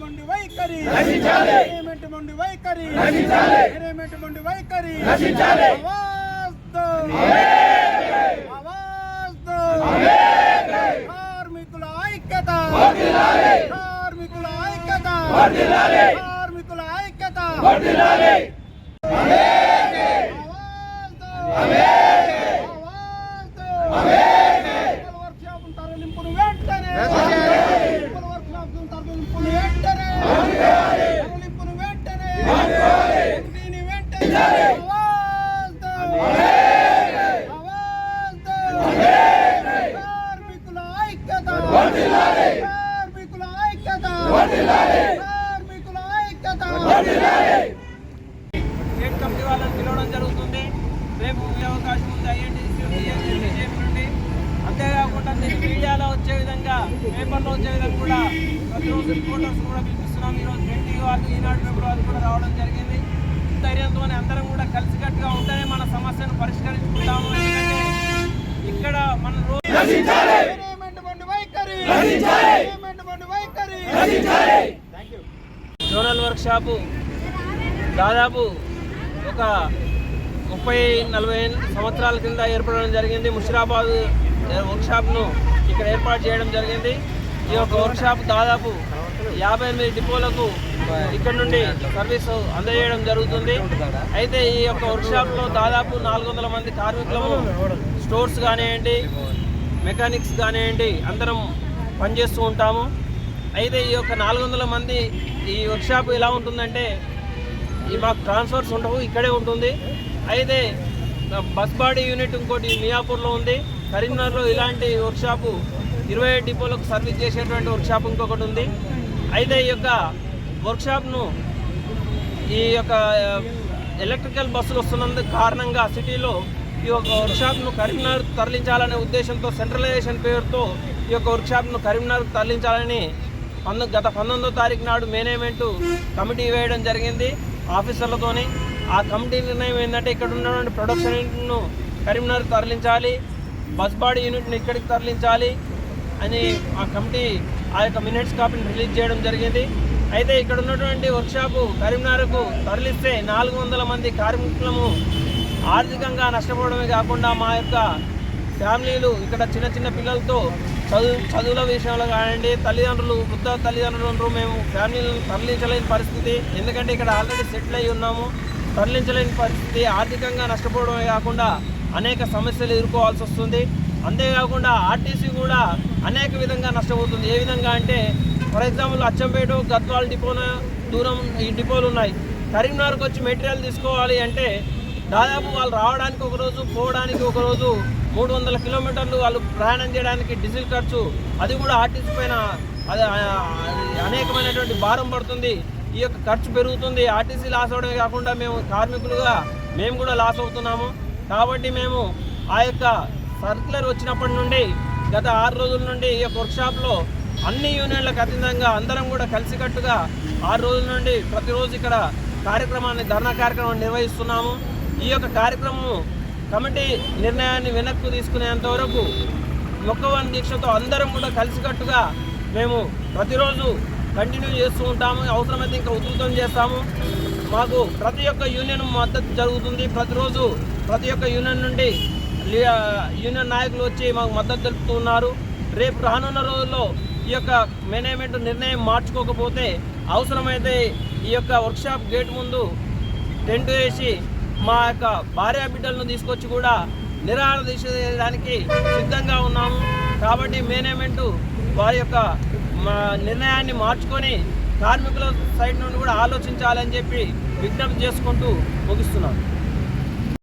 మొండి వైఖరి. మేనేజ్మెంట్ మొండి వైఖరి. మేనేజ్మెంట్ మొండి వైఖరి. దో. ఆవాజ్ దో. కార్మికుల ఐక్యత. కార్మికుల ఐక్యత. కార్మికుల ఐక్యత. కార్మికుల ఐక్యత కమిటీ వాళ్ళని పిలవడం జరుగుతుంది రేపు ఈ అవకాశం ఉంది ఐఎన్టీసీ నుండి అంతేకాకుండా నేను మీడియాలో వచ్చే విధంగా పేపర్లో వచ్చే విధంగా కూడా ప్రతిరోజు రిపోర్టర్స్ కూడా పిలిపిస్తున్నాం ఈరోజు ఎన్టీ వాళ్ళు ఈనాడు పేపర్ వాళ్ళు కూడా రావడం జరిగింది ధైర్యంతో అందరం కూడా కలిసికట్టుగా ఉంటేనే మన సమస్యను పరిష్కరించుకుంటాము ఎందుకంటే ఇక్కడ మన రోజు మేనేజ్మెంట్ మొండి వైఖరి మేనేజ్మెంట్ మొండి వైఖరి జోనల్ వర్క్ షాపు. దాదాపు ఒక ముప్పై నలభై సంవత్సరాల కింద ఏర్పడడం జరిగింది. ముషిరాబాద్ వర్క్షాప్ను ఇక్కడ ఏర్పాటు చేయడం జరిగింది. ఈ యొక్క వర్క్ షాప్ దాదాపు యాభై ఎనిమిది డిపోలకు ఇక్కడ నుండి సర్వీస్ అందజేయడం జరుగుతుంది. అయితే ఈ యొక్క వర్క్షాప్లో దాదాపు నాలుగు వందల మంది కార్మికులము స్టోర్స్ కానివ్వండి మెకానిక్స్ కానివ్వండి అందరం పనిచేస్తూ ఉంటాము. అయితే ఈ యొక్క నాలుగు వందల మంది ఈ వర్క్షాప్ ఎలా ఉంటుందంటే ఈ మాకు ట్రాన్స్ఫర్స్ ఉండవు ఇక్కడే ఉంటుంది. అయితే బస్ బాడీ యూనిట్ ఇంకోటి మియాపూర్లో ఉంది. కరీంనగర్లో ఇలాంటి వర్క్షాపు ఇరవై ఏడు డిపోలకు సర్వీస్ చేసేటువంటి వర్క్షాప్ ఇంకొకటి ఉంది. అయితే ఈ యొక్క వర్క్షాప్ను ఈ యొక్క ఎలక్ట్రికల్ బస్సులు వస్తున్నందుకు కారణంగా సిటీలో ఈ యొక్క వర్క్షాప్ను కరీంనగర్ తరలించాలనే ఉద్దేశంతో సెంట్రలైజేషన్ పేరుతో ఈ యొక్క వర్క్షాప్ను కరీంనగర్ తరలించాలని పంతొమ్మిది గత పంతొమ్మిదో తారీఖు నాడు మేనేజ్మెంట్ కమిటీ వేయడం జరిగింది. ఆఫీసర్లతోని ఆ కమిటీ నిర్ణయం ఏంటంటే ఇక్కడ ఉన్నటువంటి ప్రొడక్షన్ యూనిట్ను కరీంనగర్ తరలించాలి బస్ బాడీ యూనిట్ని ఇక్కడికి తరలించాలి అని ఆ కమిటీ ఆ యొక్క మినిట్స్ కాపీని రిలీజ్ చేయడం జరిగింది. అయితే ఇక్కడ ఉన్నటువంటి వర్క్షాపు కరీంనగర్కు తరలిస్తే నాలుగు వందల మంది కార్మికులము ఆర్థికంగా నష్టపోవడమే కాకుండా మా యొక్క ఫ్యామిలీలు ఇక్కడ చిన్న చిన్న పిల్లలతో చదువు చదువుల విషయంలో కానివ్వండి తల్లిదండ్రులు వృద్ధ తల్లిదండ్రులు ఉన్నారు. మేము ఫ్యామిలీలను తరలించలేని పరిస్థితి. ఎందుకంటే ఇక్కడ ఆల్రెడీ సెటిల్ అయి ఉన్నాము. తరలించలేని పరిస్థితి. ఆర్థికంగా నష్టపోవడమే కాకుండా అనేక సమస్యలు ఎదుర్కోవాల్సి వస్తుంది. అంతేకాకుండా ఆర్టీసీ కూడా అనేక విధంగా నష్టపోతుంది. ఏ విధంగా అంటే ఫర్ ఎగ్జాంపుల్ అచ్చంపేట గద్వాల డిపోన దూరం ఈ డిపోలు ఉన్నాయి. కరీంనగర్కి వచ్చి మెటీరియల్ తీసుకోవాలి అంటే దాదాపు వాళ్ళు రావడానికి ఒక రోజు పోవడానికి ఒక రోజు మూడు వందల కిలోమీటర్లు వాళ్ళు ప్రయాణం చేయడానికి డీజిల్ ఖర్చు అది కూడా ఆర్టీసీ పైన అది అనేకమైనటువంటి భారం పడుతుంది. ఈ యొక్క ఖర్చు పెరుగుతుంది. ఆర్టీసీ లాస్ అవడమే కాకుండా మేము కార్మికులుగా మేము కూడా లాస్ అవుతున్నాము. కాబట్టి మేము ఆ యొక్క సర్క్యులర్ వచ్చినప్పటి నుండి గత ఆరు రోజుల నుండి ఈ యొక్క వర్క్షాప్లో అన్ని యూనియన్లకు అతీతంగా అందరం కూడా కలిసికట్టుగా ఆరు రోజుల నుండి ప్రతిరోజు ఇక్కడ కార్యక్రమాన్ని ధర్నా కార్యక్రమాన్ని నిర్వహిస్తున్నాము. ఈ యొక్క కార్యక్రమం కమిటీ నిర్ణయాన్ని వెనక్కు తీసుకునేంత వరకు మొక్కవన్ దీక్షతో అందరం కూడా కలిసికట్టుగా మేము ప్రతిరోజు కంటిన్యూ చేస్తూ ఉంటాము. అవసరమైతే ఇంకా ఉధృతం చేస్తాము. మాకు ప్రతి ఒక్క యూనియన్ మద్దతు జరుగుతుంది. ప్రతిరోజు ప్రతి ఒక్క యూనియన్ నుండి యూనియన్ నాయకులు వచ్చి మాకు మద్దతు తెలుపుతున్నారు. రేపు రానున్న రోజుల్లో ఈ యొక్క మేనేజ్మెంట్ నిర్ణయం మార్చుకోకపోతే అవసరమైతే ఈ యొక్క వర్క్షాప్ గేట్ ముందు టెంట్ వేసి మా యొక్క భార్య బిడ్డలను తీసుకొచ్చి కూడా నిరాహార దీక్ష చేయడానికి సిద్ధంగా ఉన్నాము. కాబట్టి మేనేజ్మెంట్ వారి యొక్క మా నిర్ణయాన్ని మార్చుకొని కార్మికుల సైడ్ నుండి కూడా ఆలోచించాలని చెప్పి విజ్ఞప్తి చేసుకుంటూ ముగిస్తున్నాను.